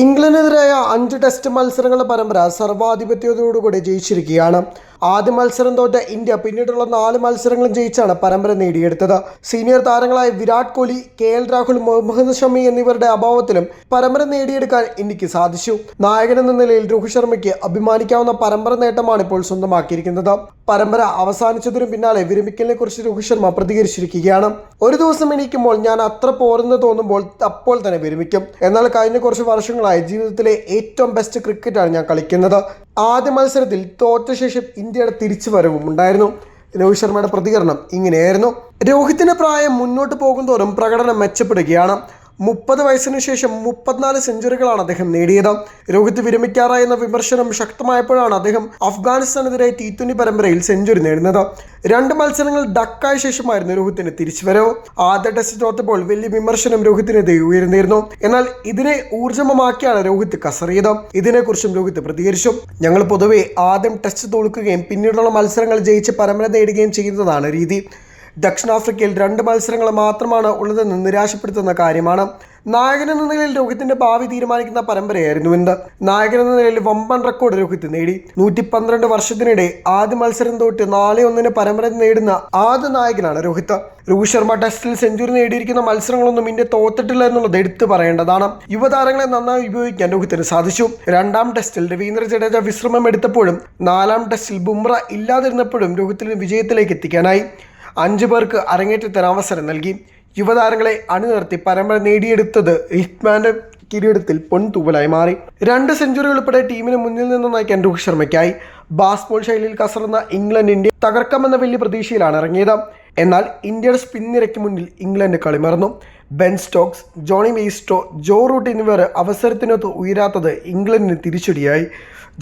ഇംഗ്ലണ്ടിനെതിരായ അഞ്ച് ടെസ്റ്റ് മത്സരങ്ങളുടെ പരമ്പര സർവാധിപത്യത്തോടുകൂടി ജയിച്ചിരിക്കുകയാണ്. ആദ്യ മത്സരം തോറ്റ ഇന്ത്യ പിന്നീടുള്ള നാല് മത്സരങ്ങളും ജയിച്ചാണ് പരമ്പര നേടിയെടുത്തത്. സീനിയർ താരങ്ങളായ വിരാട് കോഹ്ലി കെ എൽ രാഹുൽ മുഹമ്മദ് ഷമി എന്നിവരുടെ അഭാവത്തിലും പരമ്പര നേടിയെടുക്കാൻ ഇന്ത്യയ്ക്ക് സാധിച്ചു. നായകൻ എന്ന നിലയിൽ രോഹിത് ശർമ്മയ്ക്ക് അഭിമാനിക്കാവുന്ന പരമ്പര നേട്ടമാണ് ഇപ്പോൾ സ്വന്തമാക്കിയിരിക്കുന്നത്. പരമ്പര അവസാനിച്ചതിനു പിന്നാലെ വിരമിക്കലിനെ കുറിച്ച് രോഹിത് ശർമ്മ പ്രതികരിച്ചിരിക്കുകയാണ്. ഒരു ദിവസം എണീക്കുമ്പോൾ ഞാൻ അത്ര പോരെന്ന് തോന്നുമ്പോൾ അപ്പോൾ തന്നെ വിരമിക്കും. എന്നാൽ കഴിഞ്ഞ കുറച്ച് വർഷങ്ങളായി ജീവിതത്തിലെ ഏറ്റവും ബെസ്റ്റ് ക്രിക്കറ്റാണ് ഞാൻ കളിക്കുന്നത്. ആദ്യ മത്സരത്തിൽ തോറ്റ ശേഷം ഇന്ത്യയുടെ തിരിച്ചുവരവും ഉണ്ടായിരുന്നു. രോഹിത് ശർമ്മയുടെ പ്രതികരണം ഇങ്ങനെയായിരുന്നു. രോഹിത്തിന്റെ പ്രായം മുന്നോട്ട് പോകുന്തോറും പ്രകടനം മെച്ചപ്പെടുകയാണ്. മുപ്പത് വയസ്സിന് ശേഷം മുപ്പത്തിനാല് സെഞ്ചുറികളാണ് അദ്ദേഹം നേടിയത്. രോഹിത് വിരമിക്കാറായെന്ന വിമർശനം ശക്തമായപ്പോഴാണ് അദ്ദേഹം അഫ്ഗാനിസ്ഥാനെതിരെ ടി പരമ്പരയിൽ സെഞ്ചുറി നേടുന്നത്. രണ്ട് മത്സരങ്ങൾ ഡക്കായ ശേഷമായിരുന്നു രോഹിത്തിന് തിരിച്ചുവരവ്. ആദ്യ ടെസ്റ്റ് തോറ്റപ്പോൾ വലിയ വിമർശനം രോഹിത്തിനെതിരെ ഉയർന്നിരുന്നു. എന്നാൽ ഇതിനെ ഊർജമമാക്കിയാണ് രോഹിത് കസറിയത്. ഇതിനെക്കുറിച്ചും രോഹിത് പ്രതികരിച്ചു. ഞങ്ങൾ പൊതുവെ ആദ്യം ടെസ്റ്റ് തോൽക്കുകയും പിന്നീടുള്ള മത്സരങ്ങൾ ജയിച്ച് പരമ്പര നേടുകയും ചെയ്യുന്നതാണ് രീതി. ദക്ഷിണാഫ്രിക്കയിൽ രണ്ട് മത്സരങ്ങൾ മാത്രമാണ് ഉള്ളതെന്ന് നിരാശപ്പെടുത്തുന്ന കാര്യമാണ്. നായകൻ എന്ന നിലയിൽ രോഹിത്തിന്റെ ഭാവി തീരുമാനിക്കുന്ന പരമ്പരയായിരുന്നു എന്ത്? നായകൻ എന്ന നിലയിൽ വമ്പൻ റെക്കോർഡ് രോഹിത് നേടി. നൂറ്റി പന്ത്രണ്ട് വർഷത്തിനിടെ ആദ്യ മത്സരം തോറ്റ് നാല് ഒന്നിന് പരമ്പര നേടുന്ന ആദ്യ നായകനാണ് രോഹിത്. രോഹിത് ശർമ്മ ടെസ്റ്റിൽ സെഞ്ചുറി നേടിയിരിക്കുന്ന മത്സരങ്ങളൊന്നും ഇന്ത്യ തോത്തിട്ടില്ല എന്നുള്ളത് എടുത്തു പറയേണ്ടതാണ്. യുവതാരങ്ങളെ നന്നായി ഉപയോഗിക്കാൻ രോഹിത്തിന് സാധിച്ചു. രണ്ടാം ടെസ്റ്റിൽ രവീന്ദ്ര ജഡേജ വിശ്രമം എടുത്തപ്പോഴും നാലാം ടെസ്റ്റിൽ ബുംറ ഇല്ലാതിരുന്നപ്പോഴും രോഹിത്തിന് വിജയത്തിലേക്ക് എത്തിക്കാനായി. അഞ്ചു പേർക്ക് അരങ്ങേറ്റത്തിന് അവസരം നൽകി. യുവതാരങ്ങളെ അണിനിർത്തി പരമ്പര നേടിയെടുത്തത് ഹിറ്റ്മാന്റെ കിരീടത്തിൽ പൊൻതൂവലായി മാറി. രണ്ട് സെഞ്ചുറി ഉൾപ്പെടെ ടീമിന് മുന്നിൽ നിന്ന് നയിക്കാൻ രോഹിത് ശർമ്മയ്ക്കായി. ബാസ്ബോൾ ശൈലിയിൽ കസറുന്ന ഇംഗ്ലണ്ട് ഇന്ത്യ തകർക്കമെന്ന വലിയ പ്രതീക്ഷയിലാണ് ഇറങ്ങിയത്. എന്നാൽ ഇന്ത്യയുടെ സ്പിൻ നിരയ്ക്ക് മുന്നിൽ England കളിമറന്നു Ben Stokes Jonny Bairstow Joe Root എന്നിവർ അവസരത്തിനൊത്ത് ഉയരാത്തത് ഇംഗ്ലണ്ടിന് തിരിച്ചടിയായി.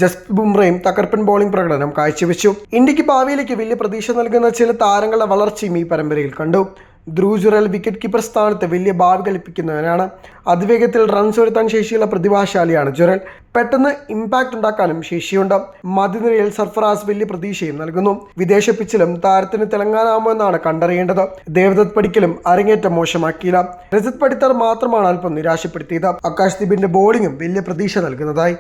ജസ്പ്രീത് ബുംറയും തകർപ്പൻ ബോളിംഗ് പ്രകടനം കാഴ്ചവെച്ചു. ഇന്ത്യയ്ക്ക് ഭാവിയിലേക്ക് വലിയ പ്രതീക്ഷ നൽകുന്ന ചില താരങ്ങളുടെ വളർച്ചയും ഈ പരമ്പരയിൽ കണ്ടു. ധ്രുവ് ജുറൽ വിക്കറ്റ് കീപ്പർ സ്ഥാനത്ത് വലിയ ഭാവി കൽപ്പിക്കുന്നവനാണ്. അതിവേഗത്തിൽ റൺസ് വരുത്താൻ ശേഷിയുള്ള പ്രതിഭാശാലിയാണ് ജുറൽ പെട്ടെന്ന് ഇമ്പാക്റ്റ് ഉണ്ടാക്കാനും ശേഷിയുണ്ട്. മധ്യനിരയിൽ സർഫറാസ് വലിയ പ്രതീക്ഷയും നൽകുന്നു. വിദേശ പിച്ചിലും താരത്തിന് തിളങ്ങാനാവുമോ എന്നാണ് കണ്ടറിയേണ്ടത്. ദേവദത്ത് പടിക്കലും അരങ്ങേറ്റം മോശമാക്കിയില്ല. രജത് പടിത്തർ മാത്രമാണ് അല്പം നിരാശപ്പെടുത്തിയത്. ആകാശ് ദീപിന്റെ ബോളിംഗും വലിയ പ്രതീക്ഷ നൽകുന്നതായി.